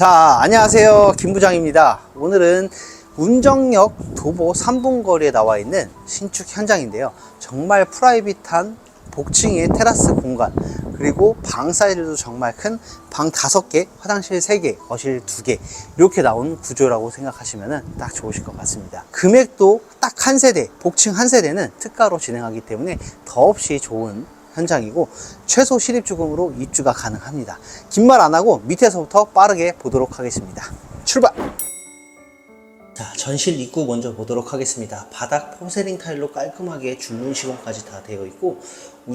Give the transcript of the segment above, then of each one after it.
자, 안녕하세요. 김 부장입니다. 오늘은 운정역 도보 3분 거리에 나와 있는 신축 현장인데요. 정말 프라이빗한 복층의 테라스 공간, 그리고 방 사이즈도 정말 큰방 5개, 화장실 3개, 거실 2개, 이렇게 나온 구조라고 생각하시면 딱 좋으실 것 같습니다. 금액도 딱 한 세대, 복층 한 세대는 특가로 진행하기 때문에 더없이 좋은 현장이고 최소 실입주금으로 입주가 가능합니다. 긴 말 안 하고 밑에서부터 빠르게 보도록 하겠습니다. 출발! 자, 전실 입구 먼저 보도록 하겠습니다. 바닥 포세링 타일로 깔끔하게 줄눈 시공까지 다 되어 있고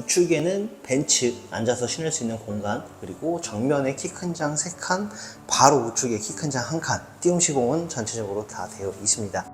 우측에는 벤츠 앉아서 신을 수 있는 공간 그리고 정면에 키 큰 장 3칸 바로 우측에 키 큰 장 1칸 띄움 시공은 전체적으로 다 되어 있습니다.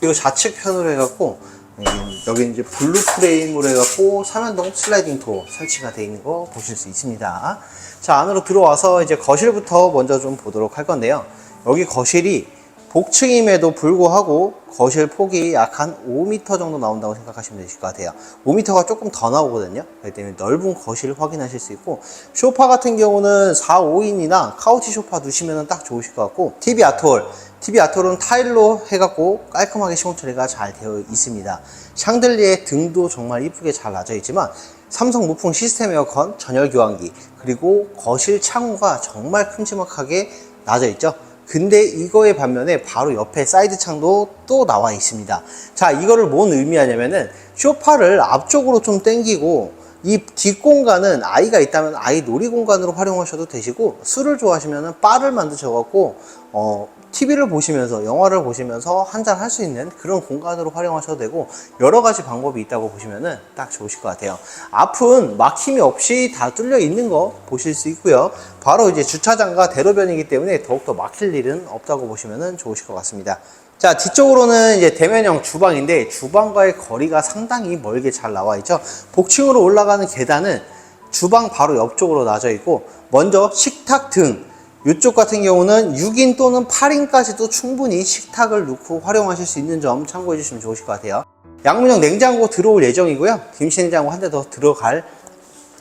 그리고 좌측 편으로 해갖고 음, 여기 이제 블루 프레임으로 해갖고 삼연동 슬라이딩 도어 설치가 되어 있는 거 보실 수 있습니다. 자 안으로 들어와서 이제 거실부터 먼저 좀 보도록 할 건데요. 여기 거실이 복층임에도 불구하고 거실 폭이 약 한 5m 정도 나온다고 생각하시면 되실 것 같아요. 5m가 조금 더 나오거든요. 그렇기 때문에 넓은 거실을 확인하실 수 있고 소파 같은 경우는 4, 5인이나 카우치 소파 두시면 딱 좋으실 것 같고 TV 아트홀 TV 아트홀은 타일로 해갖고 깔끔하게 시공 처리가 잘 되어 있습니다. 샹들리에 등도 정말 이쁘게 잘 놔져 있지만 삼성 무풍 시스템 에어컨 전열 교환기 그리고 거실 창호가 정말 큼지막하게 놔져 있죠. 근데 이거의 반면에 바로 옆에 사이드 창도 또 나와 있습니다. 자, 이거를 뭔 의미하냐면은 쇼파를 앞쪽으로 좀 당기고 이 뒷공간은 아이가 있다면 아이 놀이 공간으로 활용하셔도 되시고 술을 좋아하시면 바를 만드셔갖고 어, TV를 보시면서 영화를 보시면서 한잔 할 수 있는 그런 공간으로 활용하셔도 되고 여러 가지 방법이 있다고 보시면 딱 좋으실 것 같아요. 앞은 막힘이 없이 다 뚫려 있는 거 보실 수 있고요. 바로 이제 주차장과 대로변이기 때문에 더욱더 막힐 일은 없다고 보시면 좋으실 것 같습니다. 자, 뒤쪽으로는 이제 대면형 주방인데 주방과의 거리가 상당히 멀게 잘 나와 있죠. 복층으로 올라가는 계단은 주방 바로 옆쪽으로 놔져 있고 먼저 식탁 등 이쪽 같은 경우는 6인 또는 8인까지도 충분히 식탁을 넣고 활용하실 수 있는 점 참고해 주시면 좋으실 것 같아요. 양문형 냉장고 들어올 예정이고요. 김치냉장고 한 대 더 들어갈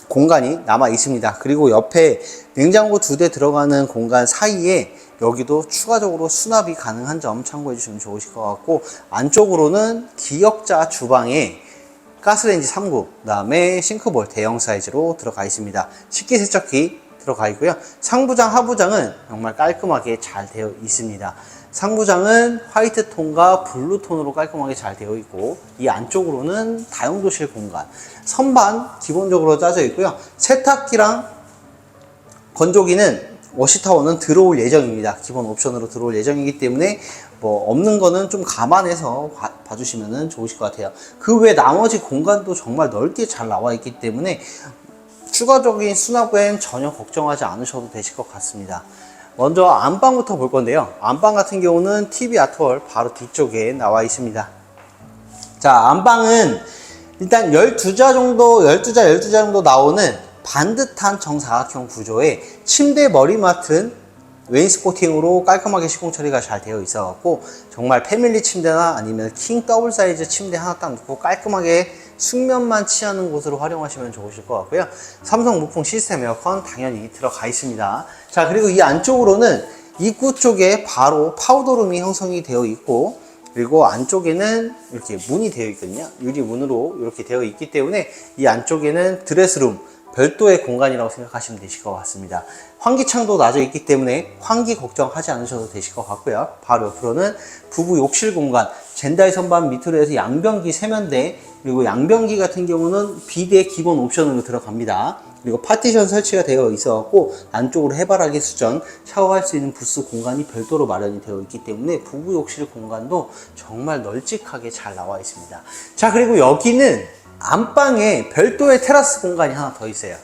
공간이 남아 있습니다. 그리고 옆에 냉장고 두 대 들어가는 공간 사이에 여기도 추가적으로 수납이 가능한 점 참고해 주시면 좋으실 것 같고 안쪽으로는 기역자 주방에 가스레인지 3구, 그 다음에 싱크볼 대형 사이즈로 들어가 있습니다. 식기세척기 들어가 있고요. 상부장, 하부장은 정말 깔끔하게 잘 되어 있습니다. 상부장은 화이트 톤과 블루 톤으로 깔끔하게 잘 되어 있고 이 안쪽으로는 다용도실 공간 선반 기본적으로 짜져 있고요. 세탁기랑 건조기는 워시타워는 들어올 예정입니다. 기본 옵션으로 들어올 예정이기 때문에 뭐 없는 거는 좀 감안해서 봐, 봐주시면 좋으실 것 같아요. 그 외 나머지 공간도 정말 넓게 잘 나와 있기 때문에 추가적인 수납엔 전혀 걱정하지 않으셔도 되실 것 같습니다. 먼저 안방부터 볼 건데요. 안방 같은 경우는 TV 아트월 바로 뒤쪽에 나와 있습니다. 자, 안방은 일단 12자 정도, 12자, 12자 정도 나오는 반듯한 정사각형 구조의 침대 머리맡은 웨인스코팅으로 깔끔하게 시공 처리가 잘 되어 있어 갖고 정말 패밀리 침대나 아니면 킹 더블 사이즈 침대 하나 딱 놓고 깔끔하게 숙면만 취하는 곳으로 활용하시면 좋으실 것 같고요. 삼성 무풍 시스템 에어컨 당연히 들어가 있습니다. 자, 그리고 이 안쪽으로는 입구 쪽에 바로 파우더룸이 형성이 되어 있고 그리고 안쪽에는 이렇게 문이 되어 있거든요. 유리 문으로 이렇게 되어 있기 때문에 이 안쪽에는 드레스룸 별도의 공간이라고 생각하시면 되실 것 같습니다. 환기창도 놔져 있기 때문에 환기 걱정하지 않으셔도 되실 것 같고요. 바로 옆으로는 부부 욕실 공간, 젠다이 선반 밑으로 해서 양변기 세면대, 그리고 양변기 같은 경우는 비대 기본 옵션으로 들어갑니다. 그리고 파티션 설치가 되어 있어갖고 안쪽으로 해바라기 수전, 샤워할 수 있는 부스 공간이 별도로 마련이 되어 있기 때문에 부부 욕실 공간도 정말 널찍하게 잘 나와 있습니다. 자, 그리고 여기는 안방에 별도의 테라스 공간이 하나 더 있어요.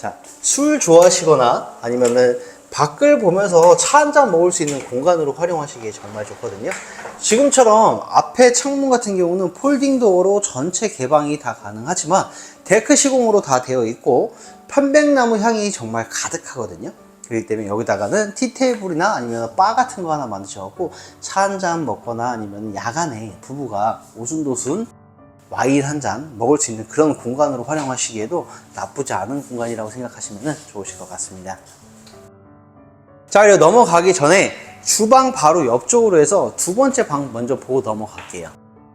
자, 술 좋아하시거나 아니면은 밖을 보면서 차 한 잔 먹을 수 있는 공간으로 활용하시기에 정말 좋거든요. 지금처럼 앞에 창문 같은 경우는 폴딩 도어로 전체 개방이 다 가능하지만 데크 시공으로 다 되어 있고 편백나무 향이 정말 가득하거든요. 그렇기 때문에 여기다가는 티테이블이나 아니면 바 같은 거 하나 만드셔갖고 차 한 잔 먹거나 아니면 야간에 부부가 오순도순 와인 한 잔 먹을 수 있는 그런 공간으로 활용하시기에도 나쁘지 않은 공간이라고 생각하시면 좋으실 것 같습니다. 자, 그리고 넘어가기 전에 주방 바로 옆쪽으로 해서 두 번째 방 먼저 보고 넘어갈게요.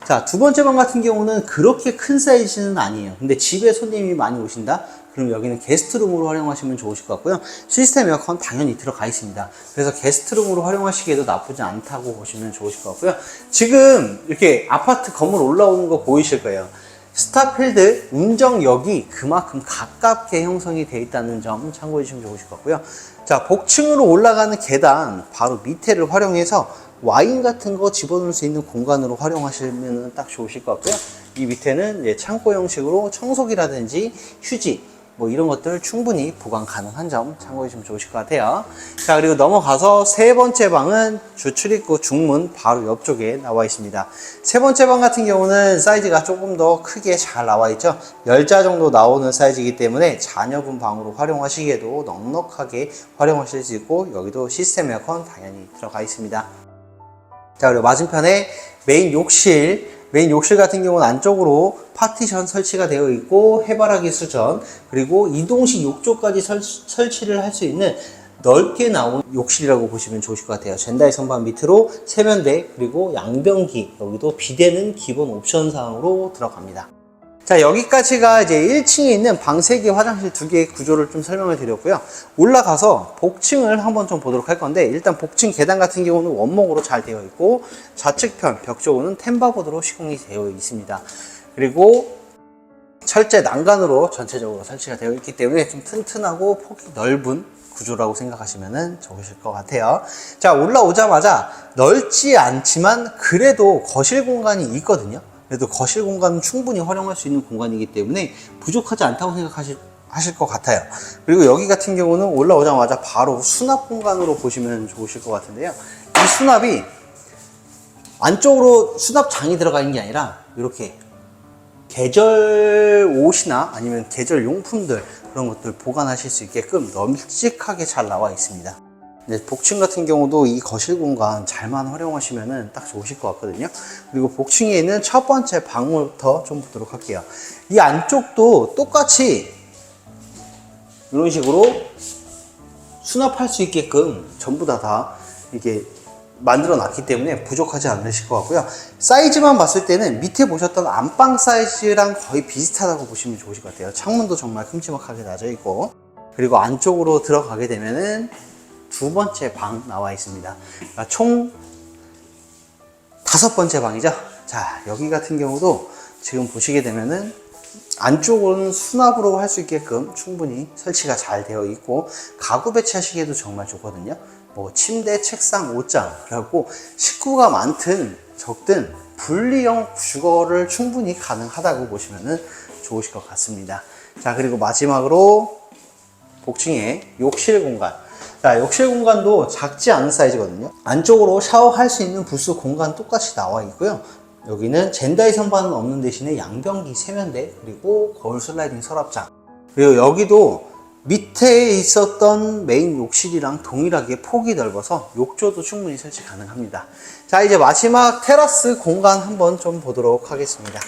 자, 두 번째 방 같은 경우는 그렇게 큰 사이즈는 아니에요. 근데 집에 손님이 많이 오신다? 그럼 여기는 게스트룸으로 활용하시면 좋으실 것 같고요. 시스템 에어컨 당연히 들어가 있습니다. 그래서 게스트룸으로 활용하시기에도 나쁘지 않다고 보시면 좋으실 것 같고요. 지금 이렇게 아파트 건물 올라오는 거 보이실 거예요. 스타필드 운정역이 그만큼 가깝게 형성이 되어 있다는 점 참고해 주시면 좋으실 것 같고요. 자, 복층으로 올라가는 계단 바로 밑에를 활용해서 와인 같은 거 집어넣을 수 있는 공간으로 활용하시면 딱 좋으실 것 같고요. 이 밑에는 창고 형식으로 청소기라든지 휴지 뭐 이런 것들 충분히 보관 가능한 점 참고해 주시면 좋으실 것 같아요. 자, 그리고 넘어가서 세 번째 방은 주출입구 중문 바로 옆쪽에 나와 있습니다. 세 번째 방 같은 경우는 사이즈가 조금 더 크게 잘 나와 있죠. 10자 정도 나오는 사이즈이기 때문에 자녀분 방으로 활용하시기에도 넉넉하게 활용하실 수 있고 여기도 시스템 에어컨 당연히 들어가 있습니다. 자, 그리고 맞은편에 메인 욕실, 메인 욕실 같은 경우는 안쪽으로 파티션 설치가 되어 있고 해바라기 수전, 그리고 이동식 욕조까지 설, 설치를 할 수 있는 넓게 나온 욕실이라고 보시면 좋으실 것 같아요. 젠다이 선반 밑으로 세면대, 그리고 양변기, 여기도 비대는 기본 옵션 사항으로 들어갑니다. 자, 여기까지가 이제 1층에 있는 방 3개, 화장실 2개의 구조를 좀 설명을 드렸고요. 올라가서 복층을 한번 좀 보도록 할 건데, 일단 복층 계단 같은 경우는 원목으로 잘 되어 있고, 좌측편 벽 쪽으로는 템바보드로 시공이 되어 있습니다. 그리고 철제 난간으로 전체적으로 설치가 되어 있기 때문에 좀 튼튼하고 폭이 넓은 구조라고 생각하시면 좋으실 것 같아요. 자, 올라오자마자 넓지 않지만 그래도 거실 공간이 있거든요. 그래도 거실 공간은 충분히 활용할 수 있는 공간이기 때문에 부족하지 않다고 생각하실 하실 것 같아요. 그리고 여기 같은 경우는 올라오자마자 바로 수납 공간으로 보시면 좋으실 것 같은데요. 이 수납이 안쪽으로 수납장이 들어가 있는 게 아니라 이렇게 계절 옷이나 아니면 계절 용품들 그런 것들 보관하실 수 있게끔 널찍하게 잘 나와 있습니다. 네, 복층 같은 경우도 이 거실 공간 잘만 활용하시면 딱 좋으실 것 같거든요. 그리고 복층에 있는 첫 번째 방부터 좀 보도록 할게요. 이 안쪽도 똑같이 이런 식으로 수납할 수 있게끔 전부 다 다 이게 만들어 놨기 때문에 부족하지 않으실 것 같고요. 사이즈만 봤을 때는 밑에 보셨던 안방 사이즈랑 거의 비슷하다고 보시면 좋으실 것 같아요. 창문도 정말 큼지막하게 낮아 있고 그리고 안쪽으로 들어가게 되면은 두 번째 방 나와 있습니다. 그러니까 총 다섯 번째 방이죠. 자, 여기 같은 경우도 지금 보시게 되면은 안쪽으로는 수납으로 할 수 있게끔 충분히 설치가 잘 되어 있고 가구 배치하시기에도 정말 좋거든요. 뭐 침대, 책상, 옷장 그리고 식구가 많든 적든 분리형 주거를 충분히 가능하다고 보시면 좋으실 것 같습니다. 자 그리고 마지막으로 복층의 욕실 공간. 자, 욕실 공간도 작지 않은 사이즈거든요. 안쪽으로 샤워할 수 있는 부스 공간 똑같이 나와 있고요. 여기는 젠다이 선반은 없는 대신에 양변기 세면대 그리고 거울 슬라이딩 서랍장 그리고 여기도 밑에 있었던 메인 욕실이랑 동일하게 폭이 넓어서 욕조도 충분히 설치 가능합니다. 자, 이제 마지막 테라스 공간 한번 좀 보도록 하겠습니다.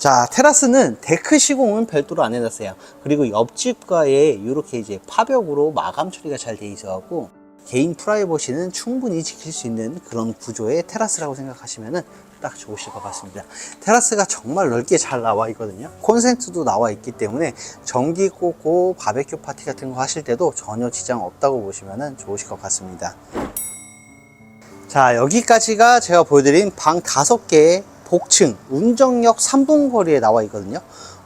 자, 테라스는 데크 시공은 별도로 안 해놨어요. 그리고 옆집과의 이렇게 이제 파벽으로 마감 처리가 잘 돼 있어 갖고 개인 프라이버시는 충분히 지킬 수 있는 그런 구조의 테라스라고 생각하시면 딱 좋으실 것 같습니다. 테라스가 정말 넓게 잘 나와 있거든요. 콘센트도 나와 있기 때문에 전기 꽂고 바베큐 파티 같은 거 하실 때도 전혀 지장 없다고 보시면 좋으실 것 같습니다. 자, 여기까지가 제가 보여드린 방 다섯 개의 복층, 운정역 3분 거리에 나와 있거든요.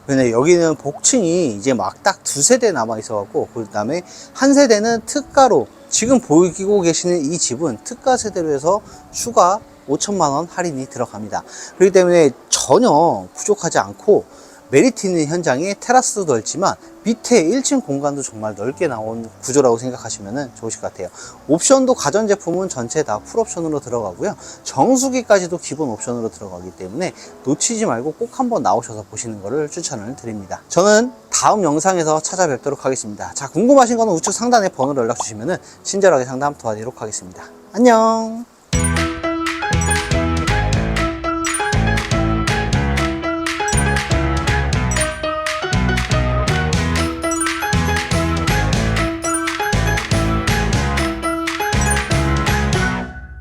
근데 여기는 복층이 이제 막 딱 두 세대 남아 있어 갖고, 그 다음에 한 세대는 특가로, 지금 보이고 계시는 이 집은 특가 세대로 해서 추가 5천만 원 할인이 들어갑니다. 그렇기 때문에 전혀 부족하지 않고, 메리트 있는 현장에 테라스도 넓지만 밑에 1층 공간도 정말 넓게 나온 구조라고 생각하시면 좋으실 것 같아요. 옵션도 가전제품은 전체 다 풀옵션으로 들어가고요. 정수기까지도 기본 옵션으로 들어가기 때문에 놓치지 말고 꼭 한번 나오셔서 보시는 것을 추천을 드립니다. 저는 다음 영상에서 찾아뵙도록 하겠습니다. 자, 궁금하신 거는 우측 상단에 번호로 연락 주시면 친절하게 상담 도와드리도록 하겠습니다. 안녕!